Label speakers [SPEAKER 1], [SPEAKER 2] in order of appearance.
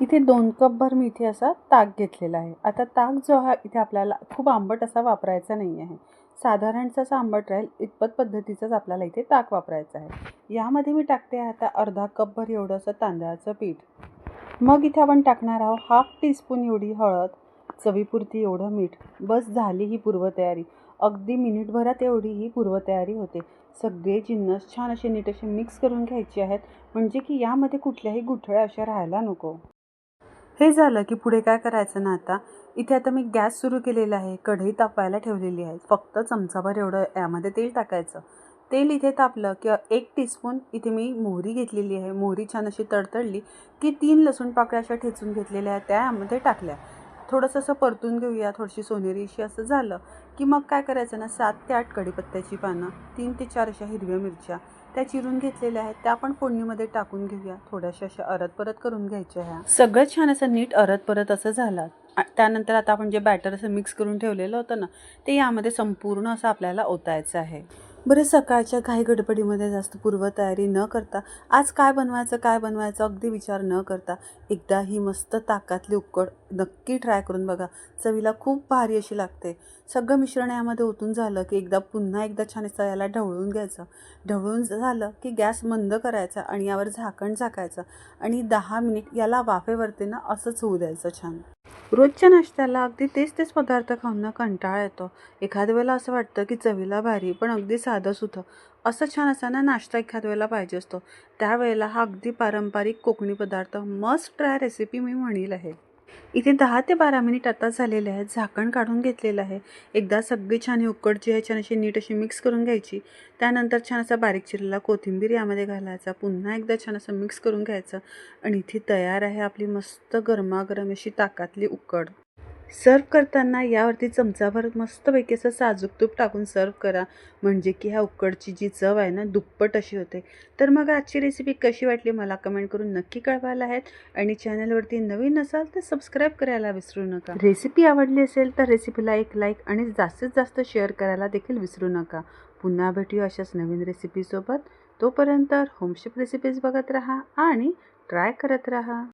[SPEAKER 1] इथे दोन कपभर मी इथे असा ताक घेतलेला आहे. आता ताक जो आहे इथे आपल्याला खूप आंबट असा वापरायचा नाही आहे साधारणचा असा आंबट राहील इतपत पद्धतीचंच आपल्याला इथे ताक वापरायचं आहे. यामध्ये मी टाकते आहे आता अर्धा कपभर एवढं असं तांदळाचं पीठ. मग इथे आपण टाकणार आहोत हाफ टीस्पून एवढी हळद चवीपुरती एवढं मीठ. बस झाली ही पूर्वतयारी. अगदी मिनिटभरात एवढी ही पूर्वतयारी होते. सगळे जिन्नस छान असे नीट असे मिक्स करून घ्यायचे आहेत. म्हणजे की यामध्ये कुठल्याही गुठळ्या अशा राहायला नको. हे झालं की पुढे काय करायचं ना आता? इथे आता मी गॅस सुरू केलेला आहे. कढई तापायला ठेवलेली आहे. फक्त चमचाभर एवढं यामध्ये तेल टाकायचं. तेल इथे तापलं किंवा एक टीस्पून इथे मी मोहरी घेतलेली आहे. मोहरी छान अशी तडतडली की तीन लसूण पाकळ्या अशा ठेचून घेतलेल्या आहेत. त्या यामध्ये टाकल्या. थोडंसं असं परतून घेऊया. थोडीशी सोनेरीशी असं झालं की मग काय करायचं ना? सात ते आठ कढीपत्त्याची पानं तीन ते चार अशा हिरव्या मिरच्या त्या चिरून घेतलेल्या आहेत त्या आपण फोडणीमध्ये टाकून घेऊया. थोड्याशा अशा अरत परत करून घ्यायच्या ह्या. सगळं छान असं नीट अरत परत असं झालं. त्यानंतर आता आपण जे बॅटर असं मिक्स करून ठेवलेलं होतं ना ते यामध्ये संपूर्ण असं आपल्याला ओतायचं आहे. बरं सकाळच्या घाई गडबडीमध्ये जास्त पूर्वतयारी न करता आज काय बनवायचं काय बनवायचं अगदी विचार न करता एकदा ही मस्त ताकातली उकड नक्की ट्राय करून बघा. चवीला खूप भारी अशी लागते. सगळं मिश्रण यामध्ये ओतून झालं की एकदा पुन्हा एकदा छान असं याला ढवळून घ्यायचं. ढवळून झालं की गॅस मंद करायचा आणि यावर झाकण झाकायचं आणि दहा मिनिट याला वाफेवरती ना असंच होऊ द्यायचं छान. रोजच्या नाश्त्याला अगदी तेच तेच पदार्थ खाऊन कंटाळा येतो. एखाद्या वेळेला असं वाटतं की चवीला भारी पण अगदी साधं सुधं. असं छान असा ना नाश्ता एखाद्या वेळेला पाहिजे असतो. त्यावेळेला हा अगदी पारंपरिक कोकणी पदार्थ मस्ट ट्राय रेसिपी मी म्हणील आहे. इथे दहा ते बारा मिनिट आता झालेले आहेत. झाकण काढून घेतलेलं आहे. एकदा सगळी छान ही उकड जी आहे. छान अशी नीट अशी मिक्स करून घ्यायची. त्यानंतर छान असा बारीक चिरलेला कोथिंबीर यामध्ये घालायचा. पुन्हा एकदा छान असं मिक्स करून घ्यायचं. आणि इथे तयार आहे आपली मस्त गरमागरम अशी ताकातली उकड. सर्व करताना यावरती चमचाभर मस्तपैकी असं साजूक तूप टाकून सर्व करा. म्हणजे की ह्या उकडची जी चव आहे ना दुप्पट अशी होते. तर मग आजची रेसिपी कशी वाटली मला कमेंट करून नक्की कळवायला आहेत. आणि चॅनलवरती नवीन असाल तर सबस्क्राईब करायला विसरू नका. रेसिपी आवडली असेल तर रेसिपीला एक लाईक आणि जास्तीत जास्त शेअर करायला देखील विसरू नका. पुन्हा भेटू अशाच नवीन रेसिपीसोबत तोपर्यंत होमशेप रेसिपीज बघत राहा आणि ट्राय करत राहा.